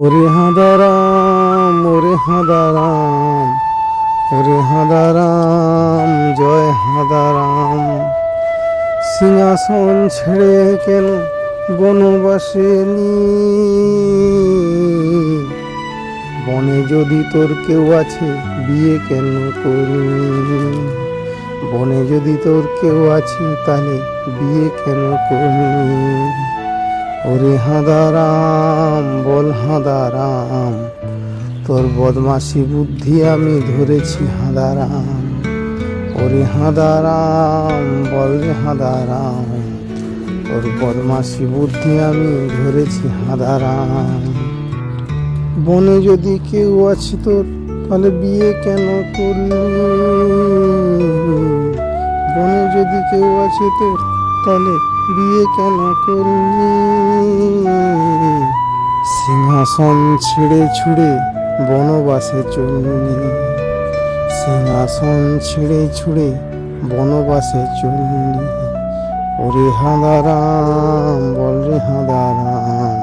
ওরে হাঁদারাম ওরে হাঁদারাম ওরে হাঁদারাম জয় হাঁদারাম। সিংহাসন ছেড়ে কেন বনবাসে বনে যদি তোর কেউ আছে, বিয়ে কেন করি বনে যদি তোর কেউ আছে, তাহলে বিয়ে কেন করলি ওরে হাঁদারাম, বল হাঁদারাম, তোর বদমাসি বুদ্ধি আমি ধরেছি হাঁদারাম। ওরে হাঁদারাম, বল রে হাঁদারাম, তোর বদমাসি বুদ্ধি আমি ধরেছি হাঁদারাম। বনে যদি কেউ আছে তোর, তাহলে বিয়ে কেন করলি? বনে যদি কেউ আছে তোর, তাহলে বিয়ে কেন করলি? সিংহাসন ছিঁড়ে ছুঁড়ে বনবাসে চললি। সিংহাসন ছিঁড়ে ছুঁড়ে বনবাসে চললি। ওরে হাঁদারাম, বল রে হাঁদারাম,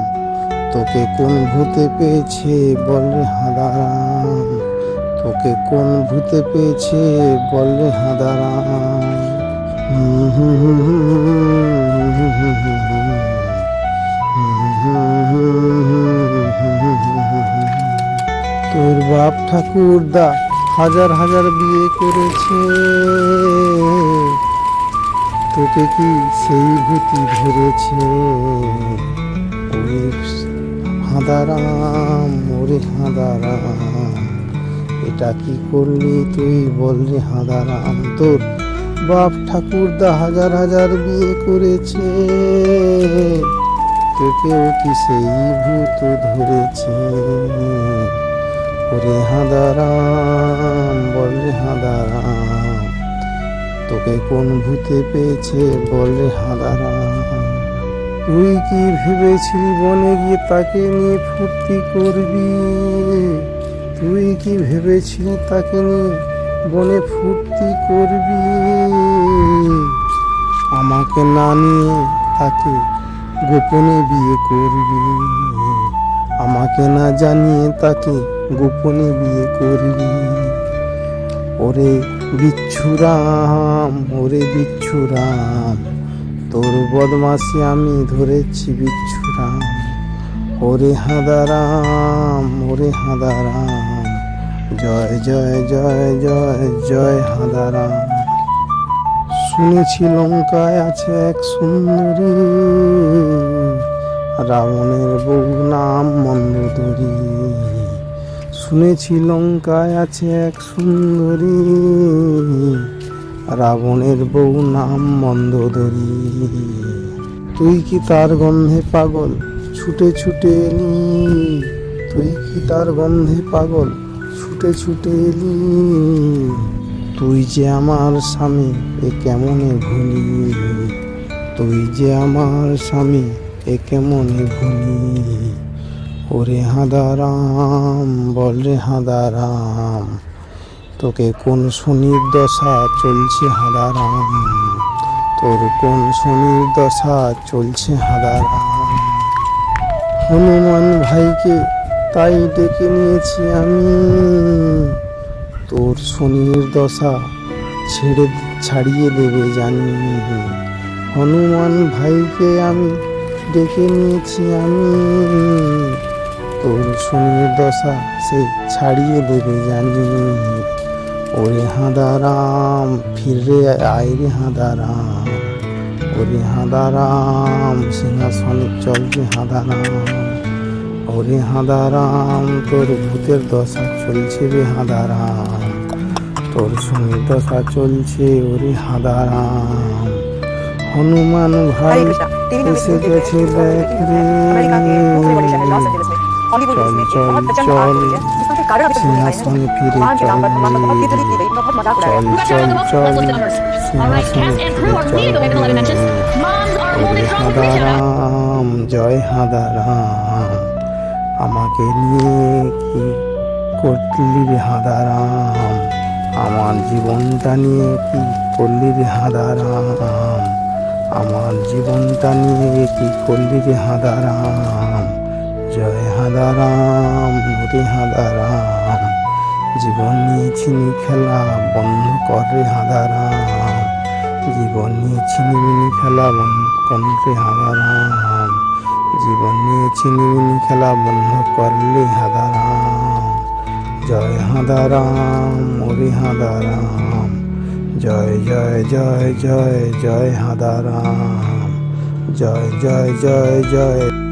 তোকে কোন ভূতে পেয়েছে? বল রে হাঁদারাম, তোকে কোন ভূতে পেয়েছে? বল রে হাঁদারাম। হুম বাপ ঠাকুরদা হাজার হাজার বিয়ে করেছে। তোকে কি সেই ভূতি ধরেছে? হাঁদারাম ওরে হাঁদারাম এটা কি করলি তুই বল রে হাঁদারাম তোর বাপ ঠাকুরদা হাজার হাজার বিয়ে করেছে। তোকেও কি সেই ভূত ধরেছে? ওরে হাঁদারাম, বল হাঁদারাম, তোকে কোন ভূতে পেয়েছে? বল হাঁদারাম। তুই কি ভেবেছিলি বনে গিয়ে তাকে নিয়ে ফুর্তি করবি? তুই কি ভেবেছিলি তাকে নিয়ে বনে ফুর্তি করবি? আমাকে না নিয়ে তাকে গোপনে বিয়ে করবি? আমাকে না জানিয়ে তাকে গোপনে বিয়ে করবি ওরে বিচ্ছুরাম ওরে বিচ্ছুরাম তোর বদমাসি আমি ধরেছি বিচ্ছুরাম ওরে হাদারাম ওরে হাদারাম জয় জয় জয় জয় জয় হাদারাম শুনেছি লঙ্কায় আছে এক সুন্দরী, রাবণের বউ নাম মন্দোদরী শুনেছি লঙ্কায় আছে এক সুন্দরী। রাবণের বউ নাম মন্দোদরী। তুই কি তার গন্ধে পাগল? ছুটে ছুটে এলি। তুই কি তার গন্ধে পাগল? ছুটে ছুটে এলি। তুই যে আমার স্বামী, এ কেমনে ভুলি? তুই যে আমার স্বামী, এ কেমনে ভুলি? ওরে হাঁদারাম, বল রে হাঁদারাম, তোকে কোন শনির দশা চলছে হাঁদারাম? তোর কোন শনির দশা চলছে হাঁদারাম? হনুমান ভাইকে তাই ডেকে নিয়েছি আমি। তোর শনির দশা ছেড়ে ছাড়িয়ে দেবে জানি। হনুমান ভাইকে আমি ডেকে নিয়েছি আমি। তোর শুনিয়ে দশা সে ছাড়িয়ে দেবে জানি ওরে হাঁদারাম ফিরে আয় রে হাঁদারাম ওরে হাঁদারাম সিংহাসনে চল রে হাঁদারাম ওরে হাঁদারাম তোর ভূতের দশা চলছে রে হাঁদারাম তোর শুনি দশা চলছে ওরে হাঁদারাম হনুমান ভাই এসে গেছে দেখ রে अमेरिका के दूसरे बड़े शहर लॉस एंजलिस में हॉलीवुड चल, में एक चल, बहुत प्रचंड चल। आग हुई है जिसका कि कारण अभी तक नहीं आया है सिंहासन फिरे भगवान के नाम पर भगवान को बहुत चल। तितली की गई बहुत मजाक उड़ाया চল Let's চল check out the চল books. Let's look at the numbers. All right, cast and crew are ready to go back in 11 inches. Moms are ওরে holding strong with Krishna. হাঁদারাম জয় হাঁদারাম আমাকে নিয়ে কি করলি রে হাঁদারাম আমার জীবনটা নিয়ে কি করলি রে হাঁদারাম আমার জীবনটা নিয়ে কি করলি রে হাঁদারাম জয় হাদারাম হরে হাদারাম জীবন নিয়ে ছিনি খেলা, বন্ধ করে হাদারাম জীবন নিয়ে ছিনিমিনি খেলা, বন্ধ করে হাদারাম জীবন নিয়ে ছিনিমিনি খেলা, বন্ধ করলে হাদারাম জয় হাদারাম ওরে হাদারাম জয় জয় জয় জয় জয় হাদারাম জয় জয় জয় জয়।